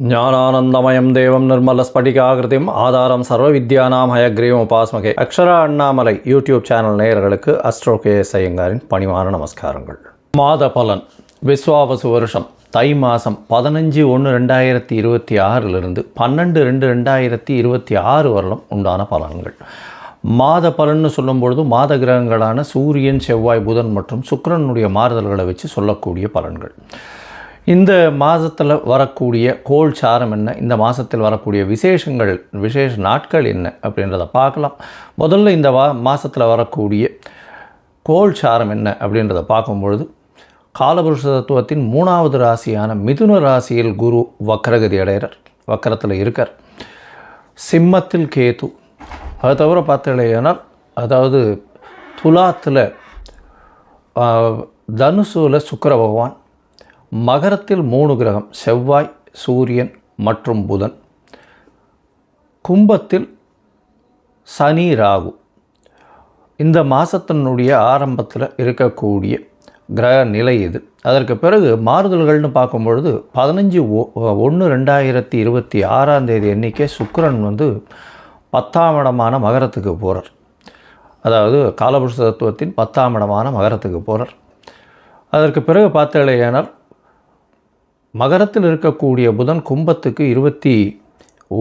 ஞானானந்தமயம் தேவம் நிர்மலஸ்படிகாகிருதிம் ஆதாரம் சர்வ வித்யானாம் ஹயக்ரீவம் உபாஸ்மகே. அக்ஷரா அண்ணாமலை யூடியூப் சேனல் நேயர்களுக்கு அஸ்ட்ரோ கே எஸ் ஐயங்காரின் பணிவான நமஸ்காரங்கள். மாத பலன் விஸ்வாவசு வருஷம் தை மாதம் பதினஞ்சு ஒன்று ரெண்டாயிரத்தி இருபத்தி ஆறிலிருந்து பன்னெண்டு ரெண்டு ரெண்டாயிரத்தி இருபத்தி ஆறு வரலும் உண்டான பலன்கள். மாத பலன்னு சொல்லும் பொழுது மாத கிரகங்களான சூரியன் செவ்வாய் புதன் மற்றும் சுக்கிரனுடைய மாறுதல்களை வச்சு சொல்லக்கூடிய பலன்கள். இந்த மாதத்தில் வரக்கூடிய கோல் சாரம் என்ன? இந்த மாதத்தில் வரக்கூடிய விசேஷங்கள் விசேஷ நாட்கள் என்ன? அப்படின்றத பார்க்கலாம். முதல்ல இந்த வா மாதத்தில் வரக்கூடிய கோல் சாரம் என்ன? அப்படின்றத பார்க்கும்பொழுது காலபுருஷ தத்துவத்தின் மூணாவது ராசியான மிதுன ராசியில் குரு வக்கரகதி அடைகிறார். வக்கரத்தில் இருக்கார். சிம்மத்தில் கேது. அது தவிர பார்த்தீங்கன்னா அதாவது துலாத்தில் தனுசூல சுக்கர பகவான். மகரத்தில் மூணு கிரகம் செவ்வாய் சூரியன் மற்றும் புதன். கும்பத்தில் சனி ராகு. இந்த மாதத்தினுடைய ஆரம்பத்தில் இருக்கக்கூடிய கிரக நிலை இது. அதற்கு பிறகு மாறுதல்கள்னு பார்க்கும்பொழுது பதினஞ்சு ஒன்று ரெண்டாயிரத்தி இருபத்தி ஆறாம் தேதி எண்ணிக்கை சுக்கரன் வந்து பத்தாம் இடமான மகரத்துக்கு போகிறார் அதாவது காலபுருஷ தத்துவத்தின் பத்தாம் இடமான மகரத்துக்கு போகிறார் அதற்கு பிறகு பார்த்தேனால் மகரத்தில் இருக்கக்கூடிய புதன் கும்பத்துக்கு இருபத்தி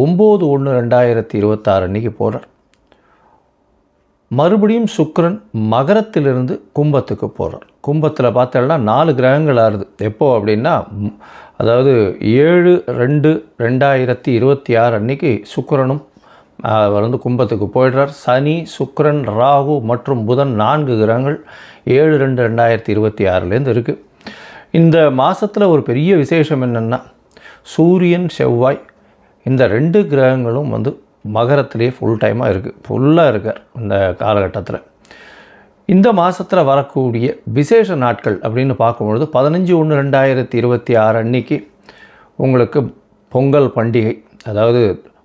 ஒம்பது ஒன்று ரெண்டாயிரத்தி இருபத்தாறு அன்றைக்கி போகிறார் மறுபடியும் சுக்கரன் மகரத்திலிருந்து கும்பத்துக்கு போகிறார் கும்பத்தில் பார்த்தோம்னா நாலு கிரகங்கள் ஆறுது. எப்போ அப்படின்னா அதாவது ஏழு ரெண்டு ரெண்டாயிரத்தி இருபத்தி ஆறு அன்னைக்கு சுக்கரனும் அவர் வந்து கும்பத்துக்கு போயிடுறார். சனி சுக்கரன் ராகு மற்றும் புதன் நான்கு கிரகங்கள் ஏழு ரெண்டு ரெண்டாயிரத்தி இருபத்தி ஆறுலேருந்து இருக்குது இந்த மாதத்தில் ஒரு பெரிய விசேஷம் என்னென்னா சூரியன் செவ்வாய் இந்த ரெண்டு கிரகங்களும் வந்து மகரத்திலே ஃபுல் டைமாக இருக்குது ஃபுல்லாக இருக்கார் இந்த காலகட்டத்தில். இந்த மாதத்தில் வரக்கூடிய விசேஷ நாட்கள் அப்படின்னு பார்க்கும்பொழுது பதினஞ்சு ஒன்று ரெண்டாயிரத்தி இருபத்தி ஆறு அன்னைக்கு உங்களுக்கு பொங்கல் பண்டிகை அதாவது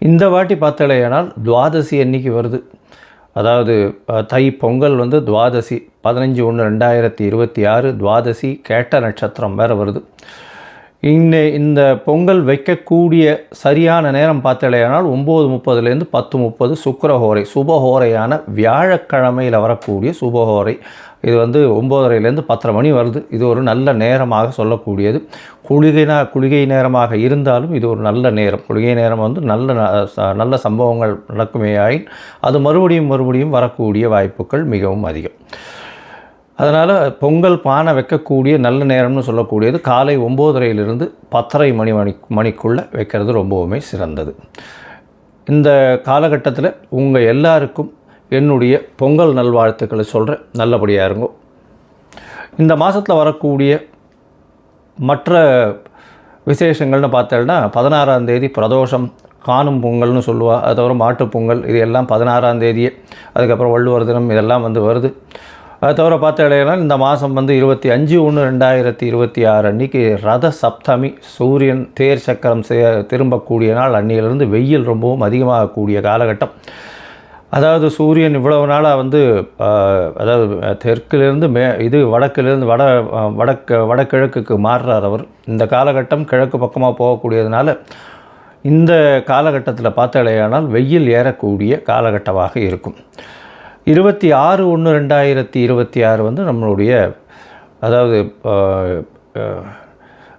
இந்த வாட்டி பார்த்தலையானால் துவாதசி அன்னைக்கு வருது. அதாவது தை பொங்கல் வந்து துவாதசி பதினஞ்சு ஒன்று ரெண்டாயிரத்தி இருபத்தி ஆறு துவாதசி கேட்ட நட்சத்திரம் வேறு வருது. இன்னை இந்த பொங்கல் வைக்கக்கூடிய சரியான நேரம் பார்த்தலையானால் ஒம்பது முப்பதுலேருந்து பத்து முப்பது சுக்கரஹோரை சுபஹோரையான வியாழக்கிழமையில் வரக்கூடிய சுபஹோரை இது வந்து ஒம்போதரைலேருந்து பத்தரை மணி வருது. இது ஒரு நல்ல நேரமாக சொல்லக்கூடியது. குளிகைனா குளிகை நேரமாக இருந்தாலும் இது ஒரு நல்ல நேரம். குளிகை நேரம் வந்து நல்ல ந- ச- நல்ல சம்பவங்கள் நடக்குமே ஆயின் அது மறுபடியும் மறுபடியும் வரக்கூடிய வாய்ப்புகள் மிகவும் அதிகம். அதனால் பொங்கல் பானை வைக்கக்கூடிய நல்ல நேரம்னு சொல்லக்கூடியது. காலை ஒம்போதரையிலிருந்து பத்தரை மணி மணி மணிக்குள்ளே வைக்கிறது ரொம்பவுமே சிறந்தது. இந்த காலகட்டத்தில் உங்கள் எல்லாருக்கும் என்னுடைய பொங்கல் நல்வாழ்த்துக்களை சொல்கிறேன் நல்லபடியாக இருங்கோ. இந்த மாதத்தில் வரக்கூடிய மற்ற விசேஷங்கள்னு பார்த்தோம்னா பதினாறாம் தேதி பிரதோஷம் காணும் பொங்கல்னு சொல்லுவாள் அது தவிர மாட்டுப் பொங்கல் இது எல்லாம் பதினாறாம் தேதியே. அதுக்கப்புறம் வள்ளுவர் தினம் இதெல்லாம் வந்து வருது. அது தவிர பார்த்தீங்கன்னா இந்த மாதம் வந்து இருபத்தி அஞ்சு ஒன்று ரெண்டாயிரத்தி இருபத்தி ஆறு அன்னைக்கு ரத சப்தமி சூரியன் தேர் சக்கரம் சே திரும்பக்கூடிய நாள் அன்னியிலிருந்து வெயில் ரொம்பவும் அதிகமாகக்கூடிய காலகட்டம். அதாவது சூரியன் இவ்வளவு நாளாக வந்து அதாவது தெற்கிலிருந்து மே இது வடக்கிலிருந்து வட வடக்கு வடகிழக்குக்கு மாறுறார் அவர். இந்த காலகட்டம் கிழக்கு பக்கமாக போகக்கூடியதுனால இந்த காலகட்டத்தில் பார்த்தாலேயானால் வெயில் ஏறக்கூடிய காலகட்டமாக இருக்கும். இருபத்தி ஆறு ஒன்று ரெண்டாயிரத்தி இருபத்தி ஆறு வந்து நம்மளுடைய அதாவது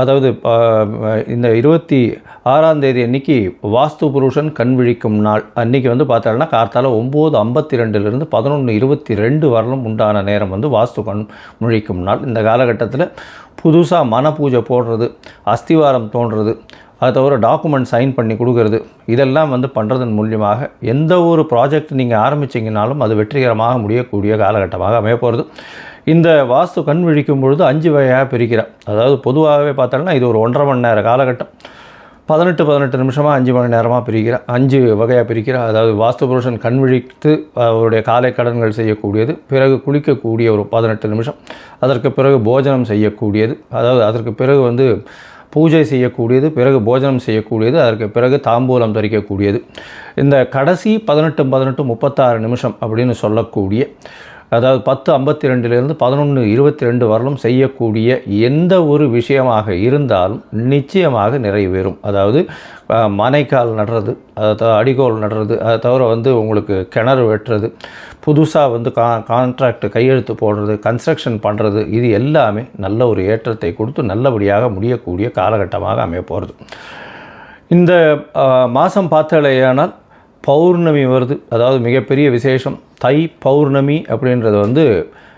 அதாவது இந்த இருபத்தி ஆறாம் தேதி அன்னைக்கு வாஸ்து புருஷன் கண் விழிக்கும் நாள். அன்னைக்கு வந்து பார்த்தாருன்னா கார்த்தால ஒம்பது ஐம்பத்தி ரெண்டுலேருந்து பதினொன்று இருபத்தி ரெண்டு வரலும் உண்டான நேரம் வந்து வாஸ்து கண் முழிக்கும் நாள். இந்த காலகட்டத்தில் புதுசாக மன பூஜை போடுறது அஸ்திவாரம் தோன்றது அதை தவிர டாக்குமெண்ட் சைன் பண்ணி கொடுக்கறது. இதெல்லாம் வந்து பண்ணுறதன் மூலியமாக எந்த ஒரு ப்ராஜெக்ட் நீங்கள் ஆரம்பிச்சிங்கனாலும் அது வெற்றிகரமாக முடியக்கூடிய காலகட்டமாக அமைய போகிறது இந்த வாஸ்து கண் விழிக்கும் பொழுது அஞ்சு வகையாக பிரிக்கிறேன் அதாவது பொதுவாகவே பார்த்தோம்னா இது ஒரு ஒன்றரை மணி நேர காலகட்டம். பதினெட்டு பதினெட்டு நிமிஷமாக அஞ்சு மணி நேரமாக பிரிக்கிறேன் அஞ்சு வகையாக பிரிக்கிறேன் அதாவது வாஸ்து புருஷன் கண் விழித்து அவருடைய காலை கடன்கள் செய்யக்கூடியது பிறகு குளிக்கக்கூடிய ஒரு பதினெட்டு நிமிஷம் அதற்கு பிறகு போஜனம் செய்யக்கூடியது. அதாவது அதற்கு பிறகு வந்து பூஜை செய்யக்கூடியது பிறகு போஜனம் செய்யக்கூடியது அதற்கு பிறகு தாம்பூலம் தரிக்கக்கூடியது. இந்த கடைசி பதினெட்டு பதினெட்டு முப்பத்தாறு நிமிஷம் அப்படின்னு சொல்லக்கூடிய அதாவது பத்து ஐம்பத்தி ரெண்டுலேருந்து பதினொன்று இருபத்தி ரெண்டு வரலும் செய்யக்கூடிய எந்த ஒரு விஷயமாக இருந்தாலும் நிச்சயமாக நிறைவேறும் அதாவது மனைக்கால் நடுறது அதை அடிகோல் நடுறது அதை தவிர வந்து உங்களுக்கு கிணறு வெட்டுறது புதுசாக வந்து கா கான்ட்ராக்ட் கையெழுத்து போடுறது கன்ஸ்ட்ரக்ஷன் பண்ணுறது இது எல்லாமே நல்ல ஒரு ஏற்றத்தை கொடுத்து நல்லபடியாக முடியக்கூடிய காலகட்டமாக அமைய போகிறது இந்த மாதம் பார்த்தாலேயானால் பௌர்ணமி வருது. அதாவது மிகப்பெரிய விசேஷம். தை பௌர்ணமி அப்படின்றது வந்து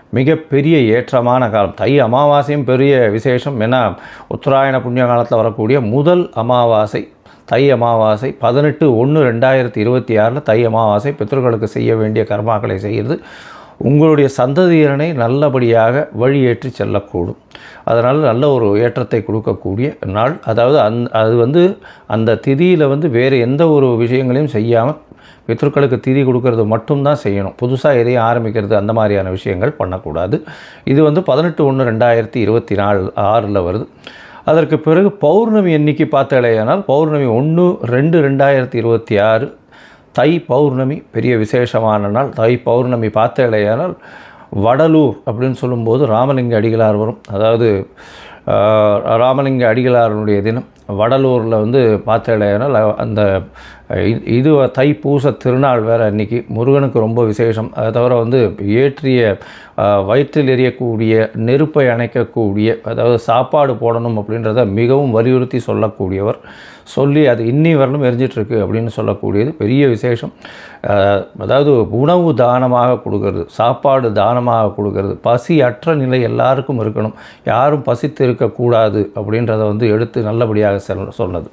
மிகப்பெரிய ஏற்றமான காலம். தை அமாவாசையும் பெரிய விசேஷம். ஏன்னா உத்தராயண புண்ணிய காலத்தில் வரக்கூடிய முதல் அமாவாசை. தை அமாவாசை பதினெட்டு ஒன்று ரெண்டாயிரத்தி இருபத்தி ஆறில் தை அமாவாசை பித்தர்களுக்கு செய்ய வேண்டிய கர்மாக்களை செய்கிறது. உங்களுடைய சந்ததியரனை நல்லபடியாக வழியேற்றி செல்லக்கூடும். அதனால் நல்ல ஒரு ஏற்றத்தை கொடுக்கக்கூடிய நாள். அதாவது அந் அது வந்து அந்த திதியில் வந்து வேறு எந்த ஒரு விஷயங்களையும் செய்யாமல் பித்ருக்களுக்கு திதி கொடுக்கறது மட்டும்தான் செய்யணும். புதுசாக எதையும் ஆரம்பிக்கிறது அந்த மாதிரியான விஷயங்கள் பண்ணக்கூடாது. இது வந்து பதினெட்டு ஒன்று ரெண்டாயிரத்தி இருபத்தி நாலு ஆறில் வருது. அதற்கு பிறகு பௌர்ணமி எண்ணிக்கை பார்த்தாலேயானால் பௌர்ணமி ஒன்று ரெண்டு ரெண்டாயிரத்தி இருபத்தி ஆறு தை பௌர்ணமி பெரிய விசேஷமான நாள். தை பௌர்ணமி பார்த்தேலையானால் வடலூர் அப்படின்னு சொல்லும்போது ராமலிங்க அடிகளார் வரும். அதாவது ராமலிங்க அடிகளாரனுடைய தினம். வடலூரில் வந்து பார்த்தாலேயானால் அந்த இது இது பூச திருநாள் வேறு அன்றைக்கி முருகனுக்கு ரொம்ப விசேஷம். அதை தவிர வந்து ஏற்றிய வயிற்றில் எரியக்கூடிய நெருப்பை அணைக்கக்கூடிய அதாவது சாப்பாடு போடணும் அப்படின்றத மிகவும் வலியுறுத்தி சொல்லக்கூடியவர். சொல்லி அது இன்னி வரலும் எரிஞ்சிட்ருக்கு அப்படின்னு சொல்லக்கூடியது பெரிய விசேஷம். அதாவது உணவு தானமாக கொடுக்கறது சாப்பாடு தானமாக கொடுக்கறது பசி அற்ற நிலை எல்லாருக்கும் இருக்கணும். யாரும் பசித்து இருக்கக்கூடாது அப்படின்றத வந்து எடுத்து நல்லபடியாக சொன்னது.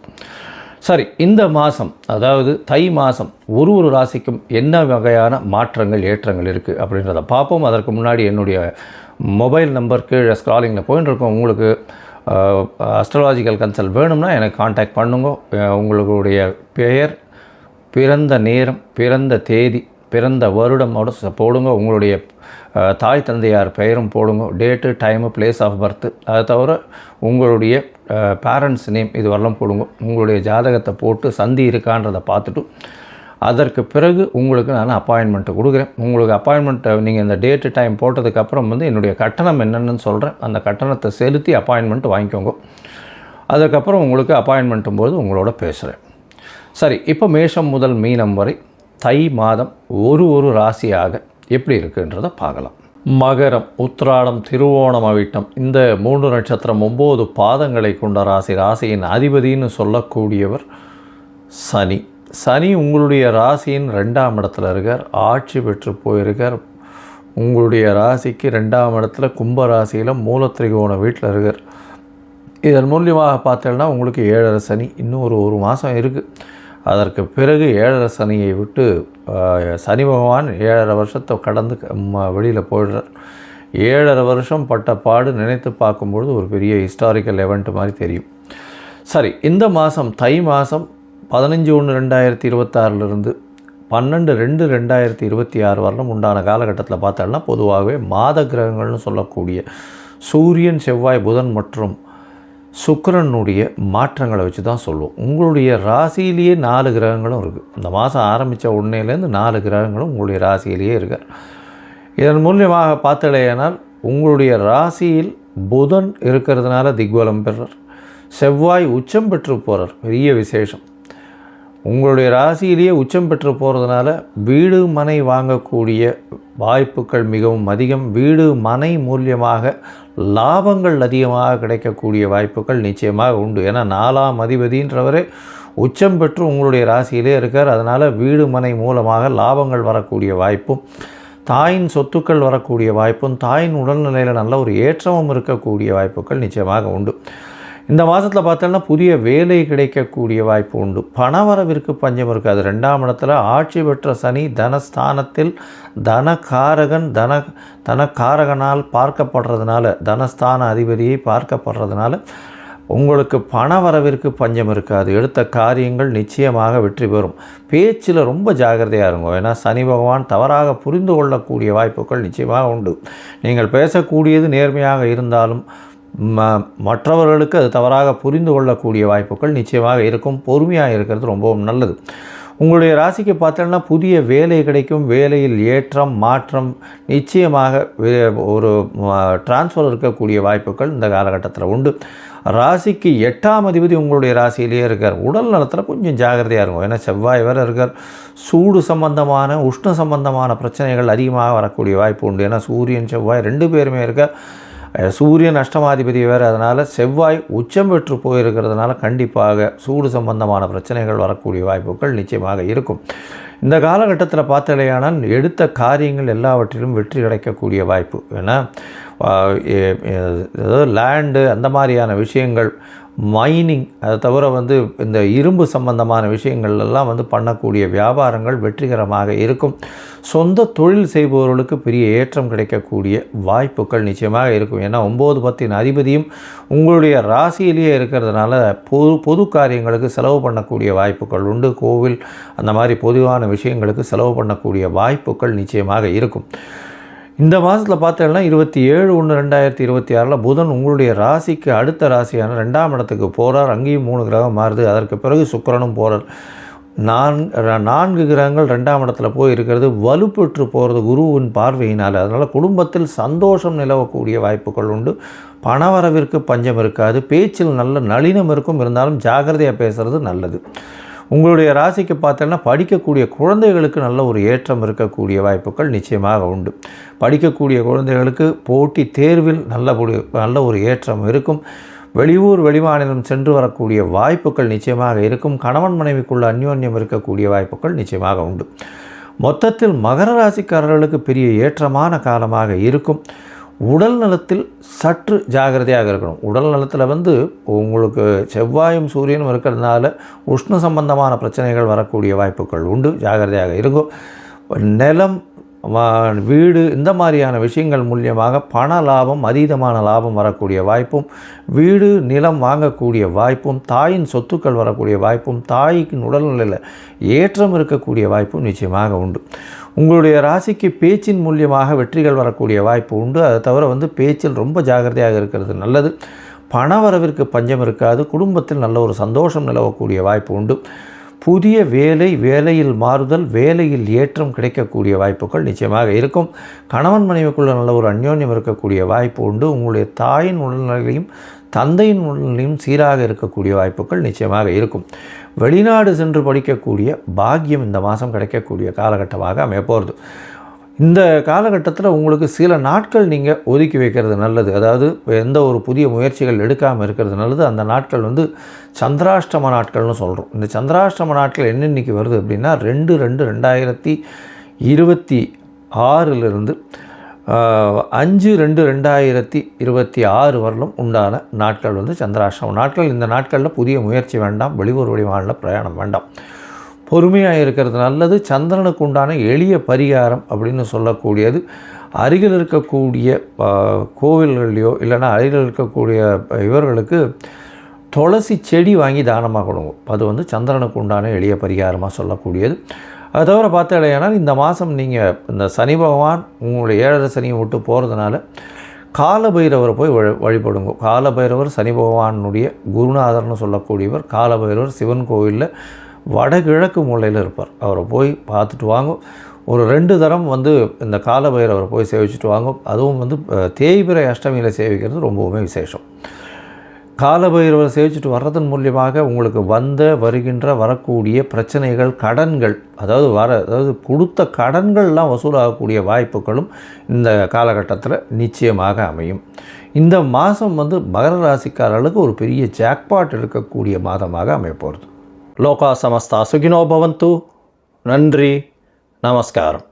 சரி இந்த மாதம் அதாவது தை மாதம் ஒரு ஒரு ராசிக்கும் என்ன வகையான மாற்றங்கள் ஏற்றங்கள் இருக்குது அப்படின்றத பார்ப்போம். அதற்கு முன்னாடி என்னுடைய மொபைல் நம்பர் கீழே ஸ்க்ராலிங்கில் போயின்னு இருக்கோம். உங்களுக்கு அஸ்ட்ராலாஜிக்கல் கன்சல்ட் வேணும்னா எனக்கு காண்டாக்ட் பண்ணுங்க. உங்களுடைய பெயர் பிறந்த நேரம் பிறந்த தேதி பிறந்த வருடமோட ச- போடுங்க. உங்களுடைய தாய் தந்தையார் பெயரும் போடுங்க. Date time place of birth அதை தவிர உங்களுடைய பேரண்ட்ஸ் நேம் இது வரலாம் போடுங்க. உங்களுடைய ஜாதகத்தை போட்டு சந்தி இருக்கான்றதை பார்த்துட்டு அதற்கு பிறகு உங்களுக்கு நான் அப்பாயின்மெண்ட்டு கொடுக்குறேன். உங்களுக்கு அப்பாயின்மெண்ட்டை நீங்கள் இந்த டேட்டு டைம் போட்டதுக்கப்புறம் வந்து என்னுடைய கட்டணம் என்னென்னு சொல்கிறேன் அந்த கட்டணத்தை செலுத்தி அப்பாயின்மெண்ட் வாங்கிக்கோங்க. அதுக்கப்புறம் உங்களுக்கு அப்பாயின்மெண்ட்டும் போது உங்களோட பேசுகிறேன் சரி இப்போ மேஷம் முதல் மீனம் வரை தை மாதம் ஒரு ஒரு ராசியாக எப்படி இருக்குன்றதை பார்க்கலாம். மகரம் உத்திராடம் திருவோணம் அவிட்டம் இந்த மூன்று நட்சத்திரம் ஒம்பது பாதங்களை கொண்ட ராசி. ராசியின் அதிபதின்னு சொல்லக்கூடியவர் சனி. சனி உங்களுடைய ராசியின் ரெண்டாம் இடத்துல இருக்கார் ஆட்சி பெற்று போயிருக்கார். உங்களுடைய ராசிக்கு ரெண்டாம் இடத்துல கும்ப ராசியில் மூலத்திரிகோண வீட்டில் இருக்கார். இதன் மூலியமாக பார்த்தேன்னா உங்களுக்கு ஏழரை சனி இன்னும் ஒரு ஒரு மாதம் இருக்குது அதற்கு பிறகு ஏழரை சனியை விட்டு சனி பகவான் ஏழரை வருஷத்தை கடந்து வெளியில் போயிடுறார். ஏழரை வருஷம் பட்ட பாடு நினைத்து பார்க்கும்பொழுது ஒரு பெரிய ஹிஸ்டாரிக்கல் எவெண்ட் மாதிரி தெரியும். சரி இந்த மாதம் தை மாதம் பதினஞ்சு ஒன்று ரெண்டாயிரத்தி இருபத்தாறிலிருந்து பன்னெண்டு ரெண்டு ரெண்டாயிரத்தி இருபத்தி ஆறு வரலும் உண்டான காலகட்டத்தில் பார்த்தோம்னா பொதுவாகவே மாத கிரகங்கள்னு சொல்லக்கூடிய சூரியன் செவ்வாய் புதன் மற்றும் சுக்கரனுடைய மாற்றங்களை வச்சு தான் சொல்லுவோம். உங்களுடைய ராசியிலேயே நாலு கிரகங்களும் இருக்குது இந்த மாதம் ஆரம்பித்த உடனேலேருந்து நாலு கிரகங்களும் உங்களுடைய ராசியிலேயே இருக்கார். இதன் மூலியமாக பார்த்தலையானால் உங்களுடைய ராசியில் புதன் இருக்கிறதுனால திக்வலம் பெறார் செவ்வாய் உச்சம் பெற்று போகிறார் பெரிய விசேஷம். உங்களுடைய ராசியிலேயே உச்சம் பெற்று போகிறதுனால வீடு மனை வாங்கக்கூடிய வாய்ப்புகள் மிகவும் அதிகம். வீடு மனை மூலியமாக லாபங்கள் அதிகமாக கிடைக்கக்கூடிய வாய்ப்புகள் நிச்சயமாக உண்டு. ஏன்னா நாலாம் அதிபதின்றவரே உச்சம் பெற்று உங்களுடைய ராசியிலே இருக்கார். அதனால் வீடு மனை மூலமாக லாபங்கள் வரக்கூடிய வாய்ப்பும் தாயின் சொத்துக்கள் வரக்கூடிய வாய்ப்பும் தாயின் உடல்நிலையில் நல்ல ஒரு ஏற்றமும் இருக்கக்கூடிய வாய்ப்புகள் நிச்சயமாக உண்டு. இந்த மாதத்தில் பார்த்தோம்னா புதிய வேலை கிடைக்கக்கூடிய வாய்ப்பு உண்டு. பணவரவிற்கு பஞ்சம் இருக்காது. ரெண்டாம் இடத்துல ஆட்சி பெற்ற சனி தனஸ்தானத்தில் தனகாரகன் தன தனக்காரகனால் பார்க்கப்படுறதுனால தனஸ்தான அதிபதியை பார்க்கப்படுறதுனால உங்களுக்கு பண வரவிற்கு பஞ்சம் இருக்காது. எடுத்த காரியங்கள் நிச்சயமாக வெற்றி பெறும். பேச்சில் ரொம்ப ஜாகிரதையாக இருங்க. ஏன்னா சனி பகவான் தவறாக புரிந்து கொள்ளக்கூடிய வாய்ப்புகள் நிச்சயமாக உண்டு. நீங்கள் பேசக்கூடியது நேர்மையாக இருந்தாலும் ம மற்றவர்களுக்கு அது தவறாக புரிந்து கொள்ளக்கூடிய வாய்ப்புகள் நிச்சயமாக இருக்கும். பொறுமையாக இருக்கிறது ரொம்பவும் நல்லது. உங்களுடைய ராசிக்கு பார்த்தோன்னா புதிய வேலை கிடைக்கும். வேலையில் ஏற்றம் மாற்றம் நிச்சயமாக ஒரு டிரான்ஸ்ஃபர் இருக்கக்கூடிய வாய்ப்புகள் இந்த காலகட்டத்தில் உண்டு. ராசிக்கு எட்டாம் அதிபதி உங்களுடைய ராசியிலேயே இருக்கார். உடல் நலத்தில் கொஞ்சம் ஜாகிரதையாக இருக்கும் ஏன்னா செவ்வாய் வேறு இருக்கார். சூடு சம்பந்தமான உஷ்ண சம்பந்தமான பிரச்சனைகள் அதிகமாக வரக்கூடிய வாய்ப்பு உண்டு. ஏன்னா சூரியன் செவ்வாய் ரெண்டு பேருமே இருக்கார். சூரியன் அஷ்டமாதிபதி வேறு. அதனால் செவ்வாய் உச்சம் பெற்று போயிருக்கிறதுனால கண்டிப்பாக சூடு சம்பந்தமான பிரச்சனைகள் வரக்கூடிய வாய்ப்புகள் நிச்சயமாக இருக்கும். இந்த காலகட்டத்தில் பார்த்தலையானால் எடுத்த காரியங்கள் எல்லாவற்றிலும் வெற்றி கிடைக்கக்கூடிய வாய்ப்பு. ஏன்னா அதாவது லேண்டு அந்த மாதிரியான விஷயங்கள் மைனிங் அதை தவிர வந்து இந்த இரும்பு சம்பந்தமான விஷயங்கள்லாம் வந்து பண்ணக்கூடிய வியாபாரங்கள் வெற்றிகரமாக இருக்கும். சொந்த தொழில் செய்பவர்களுக்கு பெரிய ஏற்றம் கிடைக்கக்கூடிய வாய்ப்புகள் நிச்சயமாக இருக்கும். ஏன்னா ஒம்பது பத்தின் அதிபதியும் உங்களுடைய ராசியிலேயே இருக்கிறதுனால பொது பொது காரியங்களுக்கு செலவு பண்ணக்கூடிய வாய்ப்புகள் உண்டு. கோவில் அந்த மாதிரி பொதுவான விஷயங்களுக்கு செலவு பண்ணக்கூடிய வாய்ப்புகள் நிச்சயமாக இருக்கும். இந்த மாதத்தில் பார்த்தோம்னா இருபத்தி ஏழு ஒன்று ரெண்டாயிரத்தி இருபத்தி ஆறில் புதன் உங்களுடைய ராசிக்கு அடுத்த ராசியான ரெண்டாம் இடத்துக்கு போகிறார் அங்கேயும் மூணு கிரகம் மாறுது. அதற்கு பிறகு சுக்கரனும் போகிறார் நான் நான்கு கிரகங்கள் ரெண்டாம் இடத்துல போய் இருக்கிறது. வலுப்பெற்று போகிறது குருவின் பார்வையினால். அதனால் குடும்பத்தில் சந்தோஷம் நிலவக்கூடிய வாய்ப்புகள் உண்டு. பணவரவிற்கு பஞ்சம் இருக்காது. பேச்சில் நல்ல நளினம் இருக்கும். இருந்தாலும் ஜாகிரதையாக பேசுகிறது நல்லது. உங்களுடைய ராசிக்கு பார்த்தோன்னா படிக்கக்கூடிய குழந்தைகளுக்கு நல்ல ஒரு ஏற்றம் இருக்கக்கூடிய வாய்ப்புகள் நிச்சயமாக உண்டு. படிக்கக்கூடிய குழந்தைகளுக்கு போட்டி தேர்வில் நல்ல நல்ல ஒரு ஏற்றம் இருக்கும். வெளியூர் வெளிமாநிலம் சென்று வரக்கூடிய வாய்ப்புகள் நிச்சயமாக இருக்கும். கணவன் மனைவிக்குள்ள அந்யோன்யம் இருக்கக்கூடிய வாய்ப்புகள் நிச்சயமாக உண்டு. மொத்தத்தில் மகர ராசிக்காரர்களுக்கு பெரிய ஏற்றமான காலமாக இருக்கும். உடல் நலத்தில் சற்று ஜாகிரதையாக இருக்கணும். உடல் நலத்தில் வந்து உங்களுக்கு செவ்வாயும் சூரியனும் இருக்கிறதுனால உஷ்ண சம்பந்தமான பிரச்சனைகள் வரக்கூடிய வாய்ப்புகள் உண்டு. ஜாகிரதையாக இருக்கும் நிலம் வீடு இந்த மாதிரியான விஷயங்கள் மூலியமாக பண லாபம் அதீதமான லாபம் வரக்கூடிய வாய்ப்பும் வீடு நிலம் வாங்கக்கூடிய வாய்ப்பும் தாயின் சொத்துக்கள் வரக்கூடிய வாய்ப்பும் தாய்க்கு உடல்நிலையில் ஏற்றம் இருக்கக்கூடிய வாய்ப்பும் நிச்சயமாக உண்டு. உங்களுடைய ராசிக்கு பேச்சின் மூலியமாக வெற்றிகள் வரக்கூடிய வாய்ப்பு உண்டு. அதை தவிர வந்து பேச்சில் ரொம்ப ஜாகிரதையாக இருக்கிறது நல்லது. பண வரவிற்கு பஞ்சம் இருக்காது. குடும்பத்தில் நல்ல ஒரு சந்தோஷம் நிலவக்கூடிய வாய்ப்பு உண்டு. புதிய வேலை வேலையில் மாறுதல் வேலையில் ஏற்றம் கிடைக்கக்கூடிய வாய்ப்புகள் நிச்சயமாக இருக்கும். கணவன் மனைவிக்குள்ள நல்ல ஒரு அந்யோன்யம் இருக்கக்கூடிய வாய்ப்பு உண்டு. உங்களுடைய தாயின் உடல்நிலையும் தந்தையின் உடல்நிலையும் சீராக இருக்கக்கூடிய வாய்ப்புகள் நிச்சயமாக இருக்கும். வெளிநாடு சென்று படிக்கக்கூடிய பாக்கியம் இந்த மாதம் கிடைக்கக்கூடிய காலகட்டமாக அமைய போகிறது இந்த காலகட்டத்தில் உங்களுக்கு சில நாட்கள் நீங்கள் ஒதுக்கி வைக்கிறது நல்லது. அதாவது எந்த ஒரு புதிய முயற்சிகள் எடுக்காமல் இருக்கிறது நல்லது. அந்த நாட்கள் வந்து சந்திராஷ்டம நாட்கள்னு சொல்கிறோம் இந்த சந்திராஷ்டம நாட்கள் என்னென்னைக்கு வருது அப்படின்னா ரெண்டு ரெண்டு ரெண்டாயிரத்தி இருபத்தி ஆறிலிருந்து அஞ்சு ரெண்டு ரெண்டாயிரத்தி இருபத்தி ஆறு வரலும் உண்டான நாட்கள் வந்து சந்திராஷ்டம நாட்கள். இந்த நாட்களில் புதிய முயற்சி வேண்டாம் வெளியூர் வெளிமாநில பிரயாணம் வேண்டாம். பொறுமையாக இருக்கிறது நல்லது. சந்திரனுக்கு உண்டான எளிய பரிகாரம் அப்படின்னு சொல்லக்கூடியது. அருகில் இருக்கக்கூடிய கோவில்கள்லையோ இல்லைன்னா அருகில் இருக்கக்கூடிய இவர்களுக்கு துளசி செடி வாங்கி தானமாக கொடுங்க. அது வந்து சந்திரனுக்கு உண்டான எளிய பரிகாரமாக சொல்லக்கூடியது. அது தவிர பார்த்தீங்கன்னா இந்த மாதம் நீங்கள் இந்த சனி பகவான் உங்களுடைய ஏழரை சனியை விட்டு போகிறதுனால காலபைரவரை போய் வழி வழிபடுங்க. காலபைரவர் சனி பகவானுடைய குருநாதர்னு சொல்லக்கூடியவர் காலபைரவர் சிவன் கோவிலில் வடகிழக்கு மூலையில் இருப்பார். அவரை போய் பார்த்துட்டு வாங்க ஒரு ரெண்டு தரம் வந்து இந்த காலபைரவரை போய் சேவிச்சுட்டு வாங்க அதுவும் வந்து தேய்பிரை அஷ்டமியில் சேவிக்கிறது ரொம்பவுமே விசேஷம். காலபைரவரை சேவிச்சுட்டு வர்றதன் மூலியமாக உங்களுக்கு வந்த வருகின்ற வரக்கூடிய பிரச்சனைகள் கடன்கள் அதாவது வர அதாவது கொடுத்த கடன்கள்லாம் வசூலாகக்கூடிய வாய்ப்புகளும் இந்த காலகட்டத்தில் நிச்சயமாக அமையும். இந்த மாதம் வந்து மகர ராசிக்காரர்களுக்கு ஒரு பெரிய ஜாக்பாட் இருக்கக்கூடிய மாதமாக அமையப்போகிறது லோகா சமஸ்தா சுகினோ பவந்து நன்றி நமஸ்காரம்